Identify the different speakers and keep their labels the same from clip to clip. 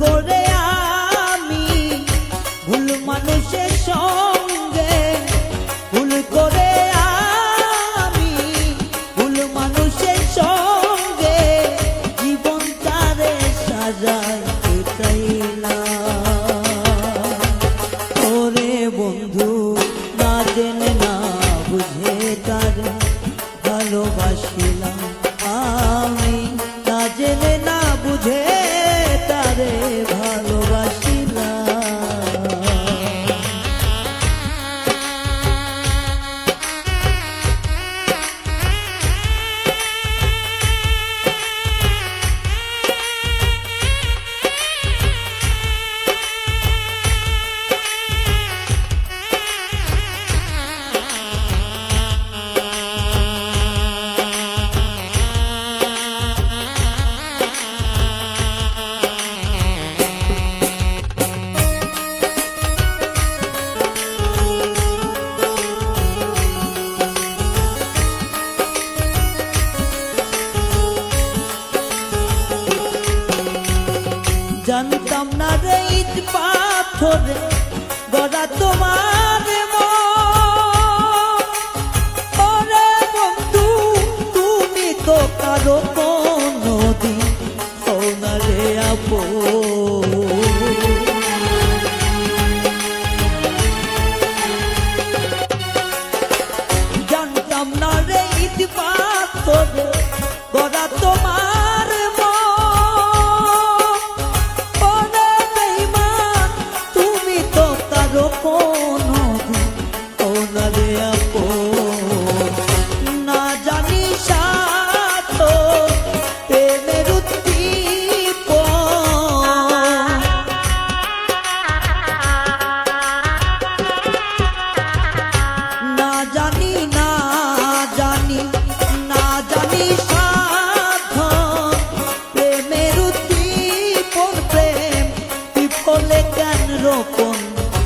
Speaker 1: করে আমি, ভুল মানুষের সঙ্গে ভুল করে আমি, ভুল মানুষের সঙ্গে জীবন তারে সাজাইতে চাইলাম ওরে বন্ধু, না জেনে না বুঝে তার ভালোবাসিলাম আমি। জানতাম না রে ইট পাথরে গড়া তোমার মন। ওরে বন্ধু তুমি তো কারও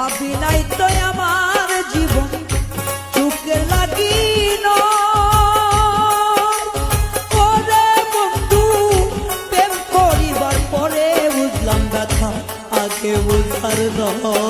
Speaker 1: ভাবি নাই তো আমার জীবন চুকে লাগিন ওরে বন্ধু, প্রেম করিবার পরে বুঝলাম ব্যথা, আগে বুঝার নয়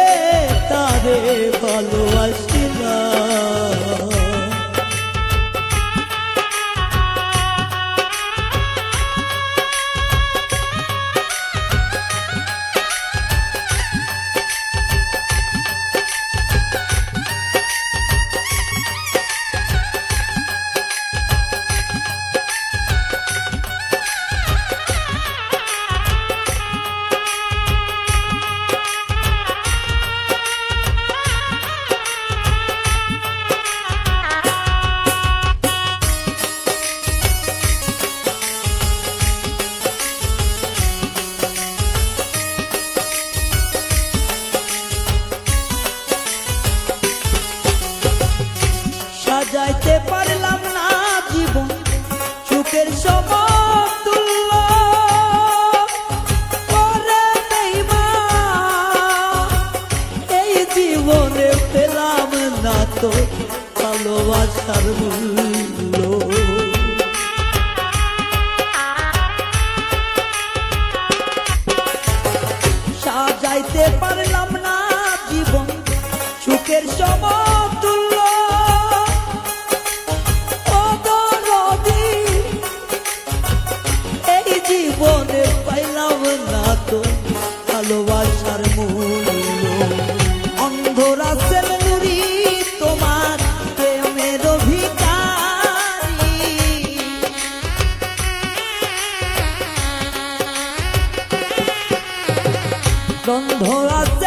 Speaker 1: তারে যাইতে পারলাম না জীবন সুখের সমতুল্য এই জীবনে পেলাম না তো ভালোবাসার মূল্য। গন্ধরাজ